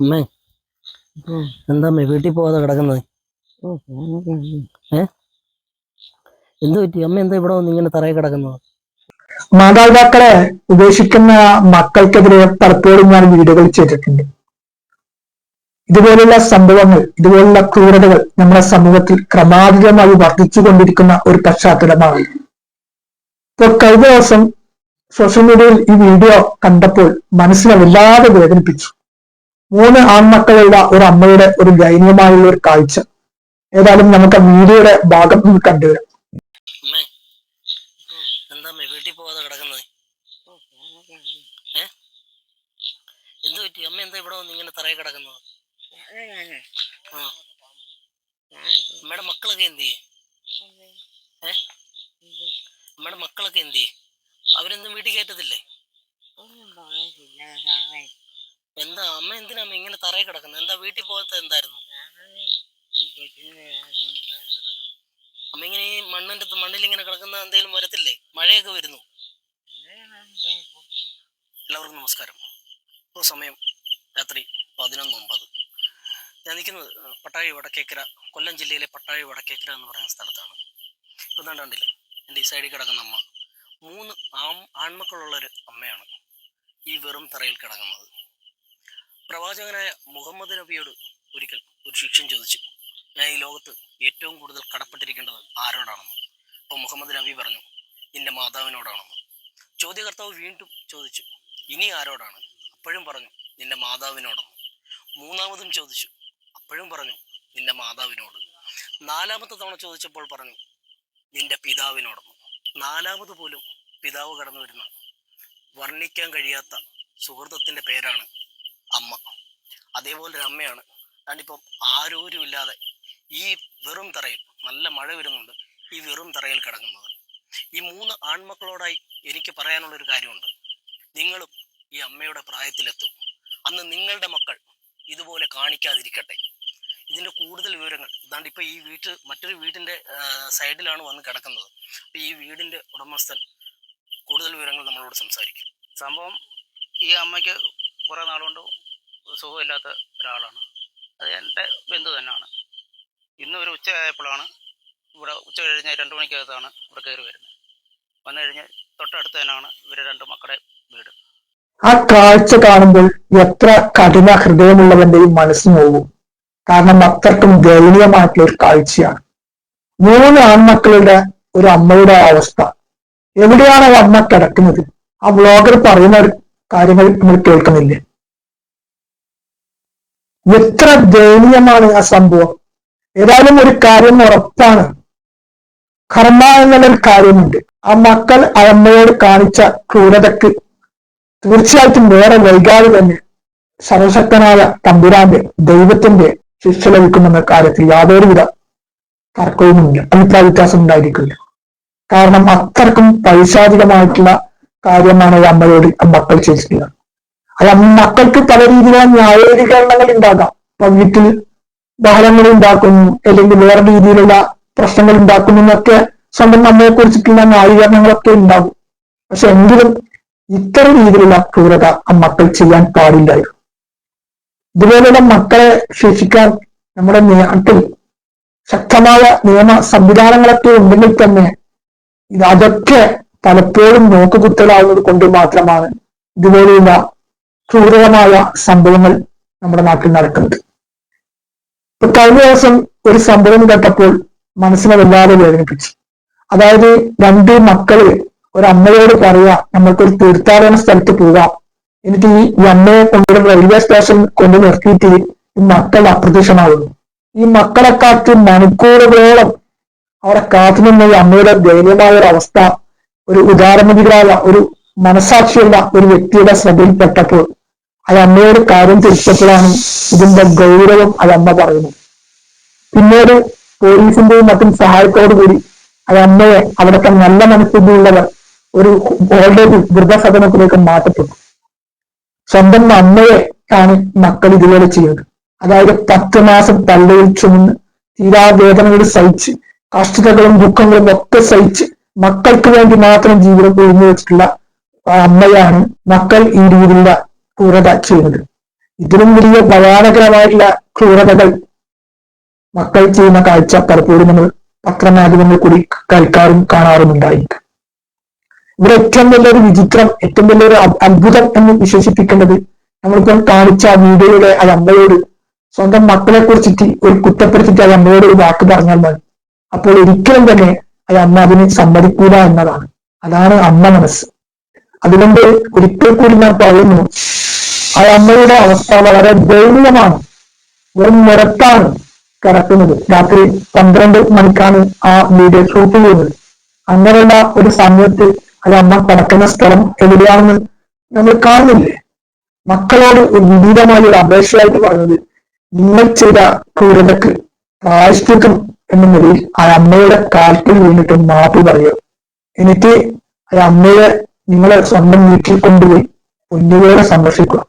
അമ്മേ എന്താ അമ്മേ വീട്ടിൽ പോവാതെ കിടക്കുന്നത് എന്ത് പറ്റി? അമ്മ എന്താ ഇവിടെ വന്ന് ഇങ്ങനെ തറയിൽ കിടക്കുന്നത് മാതാപിതാക്കളെ ഉപേക്ഷിക്കുന്ന മക്കൾക്കെതിരെ പലപ്പോഴും ഞാൻ വീഡിയോകൾ ചെയ്തിട്ടുണ്ട്. ഇതുപോലുള്ള സംഭവങ്ങൾ ഇതുപോലുള്ള ക്രൂരതകൾ നമ്മുടെ സമൂഹത്തിൽ ക്രമാതീതമായി വർദ്ധിച്ചു കൊണ്ടിരിക്കുന്ന ഒരു പശ്ചാത്തലമാണ്. ഇപ്പോൾ കഴിഞ്ഞ ദിവസം സോഷ്യൽ മീഡിയയിൽ ഈ വീഡിയോ കണ്ടപ്പോൾ മനസ്സിനെ വല്ലാതെ വേദനിപ്പിച്ചു. മൂന്ന് ആൺമക്കളുള്ള ഒരു അമ്മയുടെ ഒരു ദയനീയമായുള്ള ഒരു കാഴ്ച. ഏതായാലും നമുക്ക് ആ വീഡിയോയുടെ ഭാഗം നമുക്ക് കണ്ടുവരാം. എന്താ അമ്മേ എന്ത് മക്കളൊക്കെ മക്കളൊക്കെ അവരൊന്നും വീട്ടിൽ കയറ്റത്തില്ലേ? എന്താ അമ്മ എന്തിനാ ഇങ്ങനെ തറയിൽ കിടക്കുന്നത് എന്താ വീട്ടിൽ പോകാത്ത എന്തായിരുന്നു? അമ്മ ഇങ്ങനെ ഈ മണ്ണിന്റെ മണ്ണിൽ ഇങ്ങനെ കിടക്കുന്ന എന്തെങ്കിലും വരത്തില്ലേ? മഴയൊക്കെ വരുന്നു. എല്ലാവർക്കും നമസ്കാരം. ഇപ്പോൾ സമയം രാത്രി പതിനൊന്ന് ഒമ്പത് ഞാൻ നിൽക്കുന്നത് പട്ടാഴി വടക്കേക്കര കൊല്ലം ജില്ലയിലെ പട്ടാഴി വടക്കേക്കര എന്ന് പറയുന്ന സ്ഥലത്താണ്. ഇപ്പം കണ്ടില്ലേ? എന്റെ ഈ സൈഡിൽ കിടക്കുന്ന അമ്മ. മൂന്ന് ആൺ ആൺമക്കളുള്ളൊരു അമ്മയാണ് ഈ വെറും തറയിൽ കിടക്കുന്നത്. പ്രവാചകനായ മുഹമ്മദ് നബിയോട് ഒരിക്കൽ ഒരു ശിക്ഷൻ ചോദിച്ചു ഞാൻ ഈ ലോകത്ത് ഏറ്റവും കൂടുതൽ കടപ്പെട്ടിരിക്കേണ്ടത് ആരോടാണെന്ന്? അപ്പോൾ മുഹമ്മദ് നബി പറഞ്ഞു നിന്റെ മാതാവിനോടാണെന്ന്. ചോദ്യകർത്താവ് വീണ്ടും ചോദിച്ചു ഇനി ആരോടാണ്? അപ്പോഴും പറഞ്ഞു നിന്റെ മാതാവിനോടെന്ന് മൂന്നാമതും ചോദിച്ചു അപ്പോഴും പറഞ്ഞു നിന്റെ മാതാവിനോട്. നാലാമത്തെ തവണ ചോദിച്ചപ്പോൾ പറഞ്ഞു നിന്റെ പിതാവിനോടെന്ന് നാലാമത് പോലും പിതാവ് കടന്നു വരുന്ന. വർണിക്കാൻ കഴിയാത്ത സുഹൃത്തത്തിന്റെ പേരാണ് അമ്മ. അതേപോലൊരു അമ്മയാണ്. അതിപ്പോൾ ആരോരും ഇല്ലാതെ ഈ വെറും തറയിൽ നല്ല മഴ വരുന്നുണ്ട്. ഈ വെറും തറയിൽ കിടക്കുന്നത്. ഈ മൂന്ന് ആൺമക്കളോടായി എനിക്ക് പറയാനുള്ളൊരു കാര്യമുണ്ട്. നിങ്ങളും ഈ അമ്മയുടെ പ്രായത്തിലെത്തും. അന്ന് നിങ്ങളുടെ മക്കൾ ഇതുപോലെ കാണിക്കാതിരിക്കട്ടെ. ഇതിന്റെ കൂടുതൽ വിവരങ്ങൾ ഇതാണ്ട് ഇപ്പോൾ ഈ വീട്ടിൽ മറ്റൊരു വീടിന്റെ സൈഡിലാണ് വന്ന് കിടക്കുന്നത്. അപ്പോൾ ഈ വീടിന്റെ ഉടമസ്ഥൻ കൂടുതൽ വിവരങ്ങൾ നമ്മളോട് സംസാരിക്കും. സംഭവം ഈ അമ്മയ്ക്ക് കുറേ നാളുകൊണ്ട് സുഖമില്ലാത്ത ഒരാളാണ്. അത് എന്റെ ബന്ധു തന്നെയാണ്. ഇന്ന് ഒരു ഉച്ചയായപ്പോഴാണ് ഇവിടെ ഉച്ച കഴിഞ്ഞ് രണ്ട് മണിക്കകത്താണ് ഇവിടെ കയറി വരുന്നത്. വന്നു കഴിഞ്ഞ് തൊട്ടടുത്ത് തന്നെയാണ് ഇവരെ രണ്ട് മക്കളെ വീട്. ആ കാഴ്ച കാണുമ്പോൾ എത്ര കഠിന ഹൃദയമുള്ളവന്റെയും മനസ്സ് നോവും. കാരണം അത്രക്കും ദയനീയമായിട്ടുള്ള ഒരു കാഴ്ചയാണ്. മൂന്ന് ആൺമക്കളുടെ ഒരു അമ്മയുടെ അവസ്ഥ. എവിടെയാണ് ആ അമ്മ കിടക്കുന്നത്? ആ വ്ളോഗർ പറയുന്ന ഒരു കാര്യങ്ങൾ നമ്മൾ കേൾക്കുന്നില്ലേ? എത്ര ദയനീയമാണ് ആ സംഭവം. ഏതായാലും ഒരു കാര്യം ഉറപ്പാണ്. കർമ്മ എന്നുള്ളൊരു കാര്യമുണ്ട്. ആ മക്കൾ അമ്മയോട് കാണിച്ച ക്രൂരതക്ക് തീർച്ചയായിട്ടും വേറെ വൈകാതെ തന്നെ സർവശക്തനായ തമ്പുരാന്റെ ദൈവത്തിന്റെ ശിക്ഷ ലഭിക്കുമെന്ന കാര്യത്തിൽ യാതൊരുവിധ തർക്കവുമില്ല. അഭിപ്രായ വ്യത്യാസം ഉണ്ടായിരിക്കില്ല. കാരണം അത്രക്കും പൈശാചികമായിട്ടുള്ള കാര്യമാണ് അമ്മയോട് മക്കൾ ചെയ്തിട്ടുള്ളത് അത് മക്കൾക്ക് പല രീതിയിലുള്ള ന്യായീകരണങ്ങൾ ഉണ്ടാകാം. ഇപ്പൊ വീട്ടിൽ ബഹളങ്ങൾ ഉണ്ടാക്കുന്നു അല്ലെങ്കിൽ വേറെ രീതിയിലുള്ള പ്രശ്നങ്ങൾ ഉണ്ടാക്കുന്നു എന്നൊക്കെ സ്വന്തം അമ്മയെ കുറിച്ചിട്ടുള്ള ന്യായീകരണങ്ങളൊക്കെ ഉണ്ടാകും. പക്ഷെ എങ്കിലും ഇത്തരം രീതിയിലുള്ള ക്രൂരത മക്കൾ ചെയ്യാൻ പാടില്ലായിരുന്നു ഇതുപോലുള്ള മക്കളെ ശിക്ഷിക്കാൻ നമ്മുടെ നാട്ടിൽ ശക്തമായ നിയമ സംവിധാനങ്ങളൊക്കെ ഉണ്ടെങ്കിൽ തന്നെ ഇത് അതൊക്കെ പലപ്പോഴും നോക്കുകുത്തലാവുന്നത് കൊണ്ട് മാത്രമാണ് ഇതുപോലെയുള്ള ക്രൂരമായ സംഭവങ്ങൾ നമ്മുടെ നാട്ടിൽ നടക്കുന്നത്. ഇപ്പൊ കഴിഞ്ഞ ദിവസം ഒരു സംഭവം കേട്ടപ്പോൾ മനസ്സിനെ വല്ലാതെ വേദനിപ്പിച്ചു. അതായത് രണ്ട് മക്കൾ ഒരു അമ്മയോട് പറയാ നമ്മൾക്കൊരു തീർത്ഥാടന സ്ഥലത്ത് പോകാം. എനിക്ക് ഈ അമ്മയെ കൊണ്ടുവരും റെയിൽവേ സ്റ്റേഷൻ കൊണ്ടു നിർത്തിയിട്ട് ഈ മക്കൾ അപ്രത്യക്ഷമാകുന്നു ഈ മക്കളെ കാത്ത് മണിക്കൂറുകളോളം അവിടെ കാത്തുനിന്ന ഈ അമ്മയുടെ ദയനീയമായ ഒരു അവസ്ഥ ഒരു ഉദാരമതികളായ ഒരു മനസാക്ഷിയുള്ള ഒരു വ്യക്തിയുടെ ശ്രദ്ധയിൽപ്പെട്ടപ്പോൾ അത് അമ്മയോട് കാര്യം തിരിച്ചപ്പോഴാണ് ഇതിന്റെ ഗൗരവം അത് അമ്മ പറയുന്നത്. പിന്നീട് പോലീസിന്റെയും മറ്റും സഹായത്തോടുകൂടി അത് അമ്മയെ അവിടുത്തെ നല്ല മനസ്സിലുള്ളവർ ഒരു ഓൾഡ് ഏജ് വൃദ്ധസദനത്തിലേക്ക് മാറ്റപ്പെട്ടു. സ്വന്തം അമ്മയെ ആണ് മക്കൾ ഇതുപോലെ ചെയ്യുന്നത് അതായത് പത്ത് മാസം തള്ളയിൽ ചുമന്ന് തീരാവേദനകൾ സഹിച്ച് കഷ്ടതകളും ദുഃഖങ്ങളും ഒക്കെ സഹിച്ച് മക്കൾക്ക് വേണ്ടി മാത്രം ജീവിതം ഒഴിഞ്ഞു വെച്ചിട്ടുള്ള അമ്മയാണ് മക്കൾ ഈ രീതിയിലുള്ള ക്രൂരത ചെയ്യുന്നത്. ഇതിലും വലിയ ഭയാനകരമായിട്ടുള്ള ക്രൂരതകൾ മക്കൾ ചെയ്യുന്ന കാഴ്ച പലപ്പോഴും നമ്മൾ പത്രമാധ്യമങ്ങളിൽ കൂടി കേൾക്കാറും കാണാറുമുണ്ടായിരിക്കും ഇവിടെ ഏറ്റവും വലിയൊരു വിചിത്രം ഏറ്റവും വലിയൊരു അത്ഭുതം എന്ന് വിശേഷിപ്പിക്കേണ്ടത് നമ്മളിപ്പോൾ കാണിച്ച ആ അത് അമ്മയോട് സ്വന്തം മക്കളെ കുറിച്ചിട്ട് ഒരു കുറ്റപ്പെടുത്തിയിട്ട് ആ അമ്മയോട് ഒരു വാക്ക് പറഞ്ഞാൽ മതി. അപ്പോൾ ഒരിക്കലും തന്നെ ആ അമ്മ അതിന് സമ്മതിക്കൂല എന്നതാണ്. അതാണ് അമ്മ മനസ്സ്. അതുകൊണ്ട് ഒരിക്കൽ കൂടി ഞാൻ പറയുന്നു ആ അമ്മയുടെ അവസ്ഥ വളരെ ദയനീയമാണ്. വെറും നിരത്താണ് കിടക്കുന്നത്. രാത്രി പന്ത്രണ്ട് മണിക്കാണ് ആ വീഡിയോ ഷൂട്ട് ചെയ്യുന്നത്. അങ്ങനെയുള്ള ഒരു സമയത്ത് അത് അമ്മ കിടക്കുന്ന സ്ഥലം എവിടെയാണെന്ന് നമ്മൾ കാണുന്നില്ലേ? മക്കളോട് ഒരു വിനീതമായ ഒരു അപേക്ഷയായിട്ട് പറഞ്ഞത് നിങ്ങൾ ചെയ്ത ക്രൂരതക്ക് പ്രായശ്ചിത്തം എന്ന നിലയിൽ ആ അമ്മയുടെ കാൽക്കൽ വീണിട്ട് മാപ്പ് പറയുക. എനിക്ക് ആ അമ്മയെ നിങ്ങളെ സ്വന്തം വീട്ടിൽ കൊണ്ടുപോയി പൊന്നുപോലെ സന്ദർശിക്കുക.